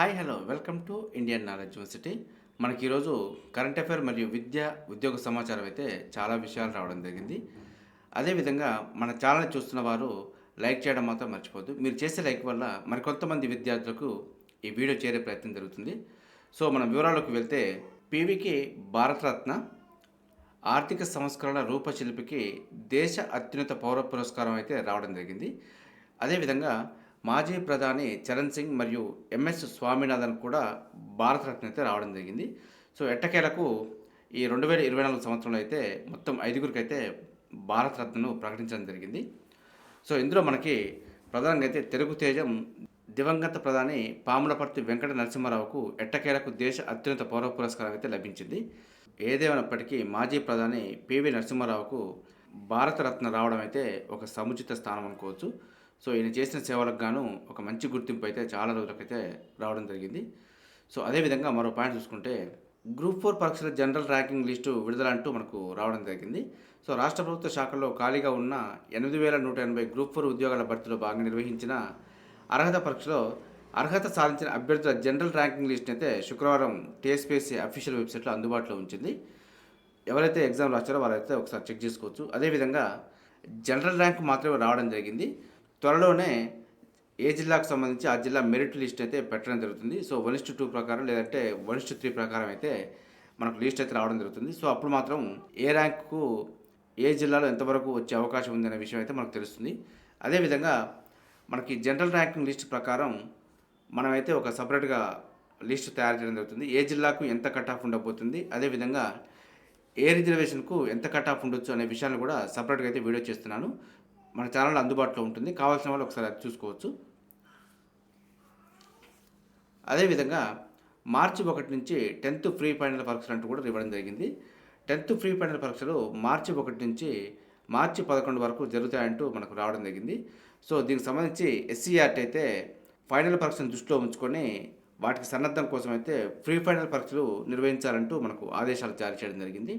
Hi hello. Welcome to Indian knowledge university. మనకి ఈరోజు current affair మరియు విద్య ఉద్యోగ సమాచారం అయితే చాలా విషయాలు రావడం జరిగింది. అదేవిధంగా మన ఛానల్ చూస్తున్న వారు లైక్ చేయడం మాత్రం మర్చిపోద్దు మీరు చేసే లైక్ వల్ల మరికొంతమంది విద్యార్థులకు ఈ వీడియో చేరే ప్రయత్నం జరుగుతుంది. సో మనం వివరాల్లోకి వెళ్తే పీవీకి భారతరత్న ఆర్థిక సంస్కరణ రూపశిల్పికి దేశ అత్యున్నత పౌర పురస్కారం అయితే రావడం జరిగింది. అదేవిధంగా మాజీ ప్రధాని చరణ్ సింగ్ మరియు ఎంఎస్ స్వామినాథన్ కూడా భారతరత్న అయితే రావడం జరిగింది. సో ఎట్టకేలకు ఈ రెండు వేల ఇరవై నాలుగు సంవత్సరంలో అయితే మొత్తం ఐదుగురికి అయితే భారతరత్నను ప్రకటించడం జరిగింది. సో ఇందులో మనకి ప్రధానంగా అయితే తెలుగు తేజం దివంగత ప్రధాని పాములపర్తి వెంకట నరసింహారావుకు ఎట్టకేలకు దేశ అత్యున్నత పౌర పురస్కారం అయితే లభించింది. ఏదేమైనప్పటికీ మాజీ ప్రధాని పివి నరసింహారావుకు భారతరత్న రావడం అయితే ఒక సముచిత స్థానం అనుకోవచ్చు. సో ఈయన చేసిన సేవలకు గాను ఒక మంచి గుర్తింపు అయితే చాలా రోజులకైతే రావడం జరిగింది. సో అదేవిధంగా మరో పాయింట్ చూసుకుంటే గ్రూప్ ఫోర్ పరీక్షల జనరల్ ర్యాంకింగ్ లిస్టు విడుదల అంటూ మనకు రావడం జరిగింది. సో రాష్ట్ర ప్రభుత్వ శాఖల్లో ఖాళీగా ఉన్న ఎనిమిది వేల నూట ఎనభై గ్రూప్ ఫోర్ ఉద్యోగాల భర్తీలో భాగంగా నిర్వహించిన అర్హత పరీక్షలో అర్హత సాధించిన అభ్యర్థుల జనరల్ ర్యాంకింగ్ లిస్ట్ని అయితే శుక్రవారం టీఎస్పీఎస్సీ అఫీషియల్ వెబ్సైట్లో అందుబాటులో ఉంచింది. ఎవరైతే ఎగ్జామ్ రాస్తారో వారైతే ఒకసారి చెక్ చేసుకోవచ్చు. అదేవిధంగా జనరల్ ర్యాంక్ మాత్రమే రావడం జరిగింది. త్వరలోనే ఏ జిల్లాకు సంబంధించి ఆ జిల్లా మెరిట్ లిస్ట్ అయితే పెట్టడం జరుగుతుంది. సో వన్ ఇస్టు టూ ప్రకారం లేదంటే వన్ ఇస్టు త్రీ ప్రకారం అయితే మనకు లిస్ట్ అయితే రావడం జరుగుతుంది. సో అప్పుడు మాత్రం ఏ ర్యాంకు ఏ జిల్లాలో ఎంతవరకు వచ్చే అవకాశం ఉందనే విషయం అయితే మనకు తెలుస్తుంది. అదేవిధంగా మనకి జనరల్ ర్యాంకింగ్ లిస్ట్ ప్రకారం మనమైతే ఒక సపరేట్గా లిస్ట్ తయారు చేయడం జరుగుతుంది. ఏ జిల్లాకు ఎంత కట్ ఆఫ్ ఉండబోతుంది అదేవిధంగా ఏ రిజర్వేషన్కు ఎంత కట్ ఆఫ్ ఉండొచ్చు అనే విషయాన్ని కూడా సపరేట్గా అయితే వీడియో చేస్తున్నాను. మన ఛానల్ అందుబాటులో ఉంటుంది. కావాల్సిన వాళ్ళు ఒకసారి అది చూసుకోవచ్చు. అదేవిధంగా మార్చి ఒకటి నుంచి టెన్త్ ఫ్రీ ఫైనల్ పరీక్షలు అంటూ కూడా ఇవ్వడం జరిగింది. టెన్త్ ఫ్రీ ఫైనల్ పరీక్షలు మార్చి ఒకటి నుంచి మార్చి పదకొండు వరకు జరుగుతాయంటూ మనకు రావడం జరిగింది. సో దీనికి సంబంధించి ఎస్సీఆర్టీ అయితే ఫైనల్ పరీక్షను దృష్టిలో ఉంచుకొని వాటికి సన్నద్ధం కోసం అయితే ఫ్రీ ఫైనల్ పరీక్షలు నిర్వహించాలంటూ మనకు ఆదేశాలు జారీ చేయడం జరిగింది.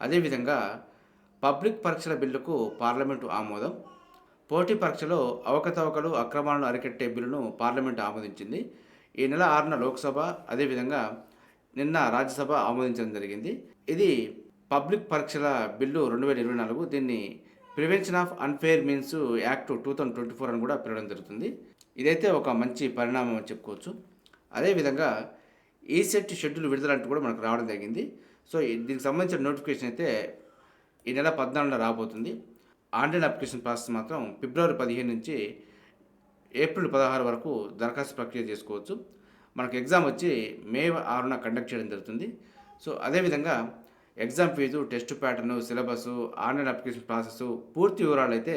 అదేవిధంగా పబ్లిక్ పరీక్షల బిల్లుకు పార్లమెంటు ఆమోదం. పోటీ పరీక్షలో అవకతవకలు అక్రమాలను అరికట్టే బిల్లును పార్లమెంటు ఆమోదించింది. ఈ నెల ఆరున లోక్సభ అదేవిధంగా నిన్న రాజ్యసభ ఆమోదించడం జరిగింది. ఇది పబ్లిక్ పరీక్షల బిల్లు రెండు వేల ఇరవై నాలుగు దీన్ని prevention of unfair means act two thousand twenty four అని కూడా పిలవడం జరుగుతుంది. ఇదైతే ఒక మంచి పరిణామం అని చెప్పుకోవచ్చు. అదేవిధంగా ఈ సెట్ షెడ్యూల్ విడుదల అంటూ కూడా మనకు రావడం జరిగింది. సో దీనికి సంబంధించిన నోటిఫికేషన్ అయితే ఈ నెల పద్నాలుగున రాబోతుంది. ఆన్లైన్ అప్లికేషన్ ప్రాసెస్ మాత్రం ఫిబ్రవరి పదిహేను నుంచి ఏప్రిల్ పదహారు వరకు దరఖాస్తు ప్రక్రియ చేసుకోవచ్చు. మనకు ఎగ్జామ్ వచ్చి మే ఆరున కండక్ట్ చేయడం జరుగుతుంది. సో అదేవిధంగా exam fee test pattern syllabus online application process పూర్తి వివరాలు అయితే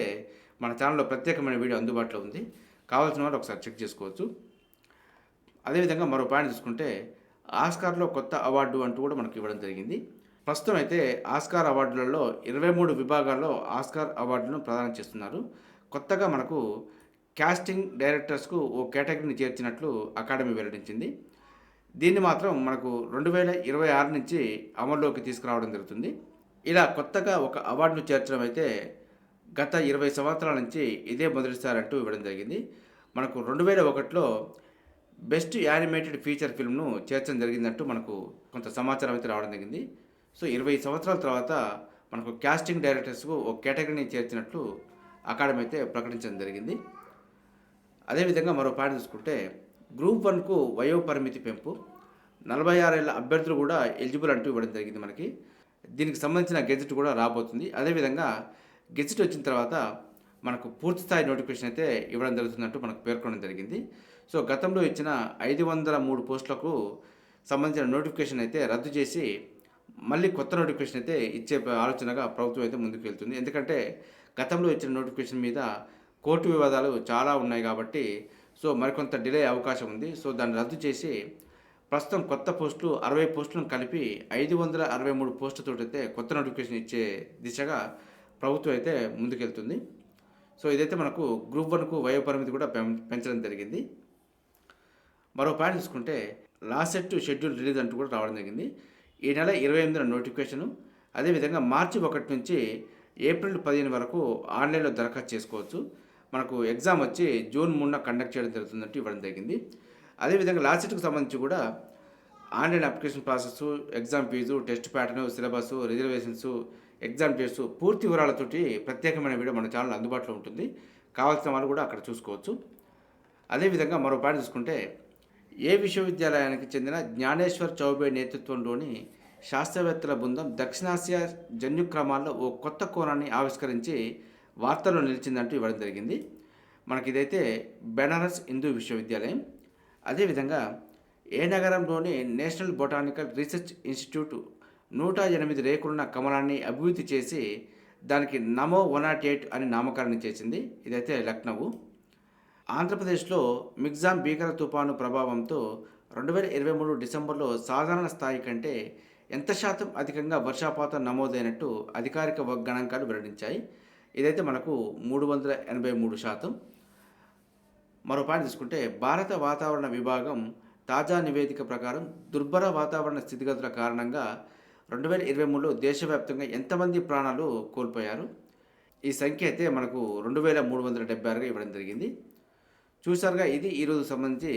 మన ఛానల్లో ప్రత్యేకమైన వీడియో అందుబాటులో ఉంది. కావాల్సిన వాళ్ళు ఒకసారి చెక్ చేసుకోవచ్చు. అదేవిధంగా మరో పాయింట్ చూసుకుంటే ఆస్కార్లో కొత్త అవార్డు అంటూ కూడా మనకి ఇవ్వడం జరిగింది. ప్రస్తుతం అయితే ఆస్కార్ అవార్డులలో ఇరవై మూడు విభాగాల్లో ఆస్కార్ అవార్డును ప్రదానం చేస్తున్నారు. కొత్తగా మనకు కాస్టింగ్ డైరెక్టర్స్కు ఓ కేటగిరీని చేర్చినట్లు అకాడమీ వెల్లడించింది. దీన్ని మాత్రం మనకు రెండు వేల ఇరవై ఆరు నుంచి అమల్లోకి తీసుకురావడం జరుగుతుంది. ఇలా కొత్తగా ఒక అవార్డును చేర్చడం అయితే గత ఇరవై సంవత్సరాల నుంచి ఇదే మొదటిసారి అంటూ ఇవ్వడం జరిగింది. మనకు రెండు వేల ఒకటిలో బెస్ట్ యానిమేటెడ్ ఫీచర్ ఫిల్మ్ను చేర్చడం జరిగిందంటూ మనకు కొంత సమాచారం అయితే రావడం జరిగింది. సో ఇరవై సంవత్సరాల తర్వాత మనకు క్యాస్టింగ్ డైరెక్టర్స్కు ఒక కేటగిరీని చేర్చినట్లు అకాడమీ అయితే ప్రకటించడం జరిగింది. అదేవిధంగా మరో పాయింట్ చూసుకుంటే గ్రూప్ వన్కు వయో పరిమితి పెంపు నలభై ఆరేళ్ళ అభ్యర్థులు కూడా ఎలిజిబుల్ అంటూ ఇవ్వడం జరిగింది మనకి. దీనికి సంబంధించిన గెజెట్ కూడా రాబోతుంది. అదేవిధంగా గెజెట్ వచ్చిన తర్వాత మనకు పూర్తి స్థాయి నోటిఫికేషన్ అయితే ఇవ్వడం జరుగుతుందంటూ మనకు పేర్కొనడం జరిగింది. సో గతంలో ఇచ్చిన ఐదు వందల మూడు పోస్టులకు సంబంధించిన నోటిఫికేషన్ అయితే రద్దు చేసి మళ్ళీ కొత్త నోటిఫికేషన్ అయితే ఇచ్చే ఆలోచనగా ప్రభుత్వం అయితే ముందుకు వెళ్తుంది. ఎందుకంటే గతంలో ఇచ్చిన నోటిఫికేషన్ మీద కోర్టు వివాదాలు చాలా ఉన్నాయి కాబట్టి సో మరికొంత డిలే అవకాశం ఉంది. సో దాన్ని రద్దు చేసి ప్రస్తుతం కొత్త పోస్టులు అరవై పోస్టులను కలిపి ఐదు వందల అరవై మూడు పోస్టులతో అయితే కొత్త నోటిఫికేషన్ ఇచ్చే దిశగా ప్రభుత్వం అయితే ముందుకెళ్తుంది సో ఇదైతే మనకు గ్రూప్ వన్కు వయో పరిమితి కూడా పెం- పెంచడం జరిగింది. మరో పాయింట్ చూసుకుంటే లాస్ట్ సెట్ షెడ్యూల్ రిలీజ్ అంటూ కూడా రావడం జరిగింది. ఈ నెల ఇరవై ఎనిమిదిన నోటిఫికేషను. అదేవిధంగా మార్చి ఒకటి నుంచి ఏప్రిల్ పదిహేను వరకు ఆన్లైన్లో దరఖాస్తు చేసుకోవచ్చు. మనకు ఎగ్జామ్ వచ్చి జూన్ మూడున కండక్ట్ చేయడం జరుగుతుందంటే ఇవ్వడం జరిగింది. అదేవిధంగా లాస్ట్ సెట్కి సంబంధించి కూడా online application process exam fee test pattern syllabus reservations exam dates పూర్తి వివరాలతోటి ప్రత్యేకమైన వీడియో మన ఛానల్ అందుబాటులో ఉంటుంది. కావాల్సిన వాళ్ళు కూడా అక్కడ చూసుకోవచ్చు. అదేవిధంగా మరో పాయింట్ చూసుకుంటే ఏ విశ్వవిద్యాలయానికి చెందిన జ్ఞానేశ్వర్ చౌబే నేతృత్వంలోని శాస్త్రవేత్తల బృందం దక్షిణాసియా జన్యుక్రమాల్లో ఓ కొత్త కోణాన్ని ఆవిష్కరించి వార్తల్లో నిలిచిందంటూ ఇవ్వడం జరిగింది. మనకి ఇదైతే బెనారస్ హిందూ విశ్వవిద్యాలయం. అదేవిధంగా ఏ నగరంలోని నేషనల్ బొటానికల్ రీసెర్చ్ ఇన్స్టిట్యూట్ నూట ఎనిమిది రేకులున్న కమలాన్ని అభివృద్ధి చేసి దానికి నమో వన్ నాట్ ఎయిట్ అని నామకరణం చేసింది. ఇదైతే లక్నవు ఆంధ్రప్రదేశ్లో మిగ్జాం భీకర తుపాను ప్రభావంతో రెండు వేల ఇరవై మూడు డిసెంబర్లో సాధారణ స్థాయి కంటే ఎంత శాతం అధికంగా వర్షపాతం నమోదైనట్టు అధికారిక గణాంకాలు వెల్లడించాయి. ఇదైతే మనకు మూడు వందల ఎనభై మూడు శాతం. మరో పాయింట్ తీసుకుంటే భారత వాతావరణ విభాగం తాజా నివేదిక ప్రకారం దుర్భర వాతావరణ స్థితిగతుల కారణంగా రెండు వేల ఇరవై మూడులో దేశవ్యాప్తంగా ఎంతమంది ప్రాణాలు కోల్పోయారు? ఈ సంఖ్య అయితే మనకు రెండు వేల మూడు వందల డెబ్బై ఆరుగా ఇవ్వడం జరిగింది. చూసారుగా ఇది ఈరోజు సంబంధించి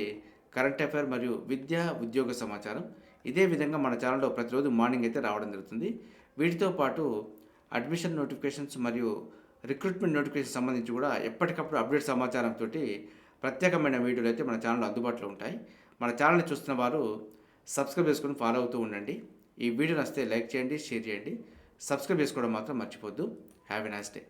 కరెంట్ అఫైర్ మరియు విద్యా ఉద్యోగ సమాచారం. ఇదే విధంగా మన ఛానల్లో ప్రతిరోజు మార్నింగ్ అయితే రావడం జరుగుతుంది. వీటితో పాటు అడ్మిషన్ నోటిఫికేషన్స్ మరియు రిక్రూట్మెంట్ నోటిఫికేషన్ సంబంధించి కూడా ఎప్పటికప్పుడు అప్డేట్ సమాచారంతో ప్రత్యేకమైన వీడియోలు అయితే మన ఛానల్లో అందుబాటులో ఉంటాయి. మన ఛానల్ని చూస్తున్న వారు సబ్స్క్రైబ్ చేసుకొని ఫాలో అవుతూ ఉండండి. ఈ వీడియో నచ్చితే లైక్ చేయండి షేర్ చేయండి. సబ్స్క్రైబ్ చేసుకోవడం మాత్రం మర్చిపోద్దు హ్యావ్ ఎ నైస్ డే.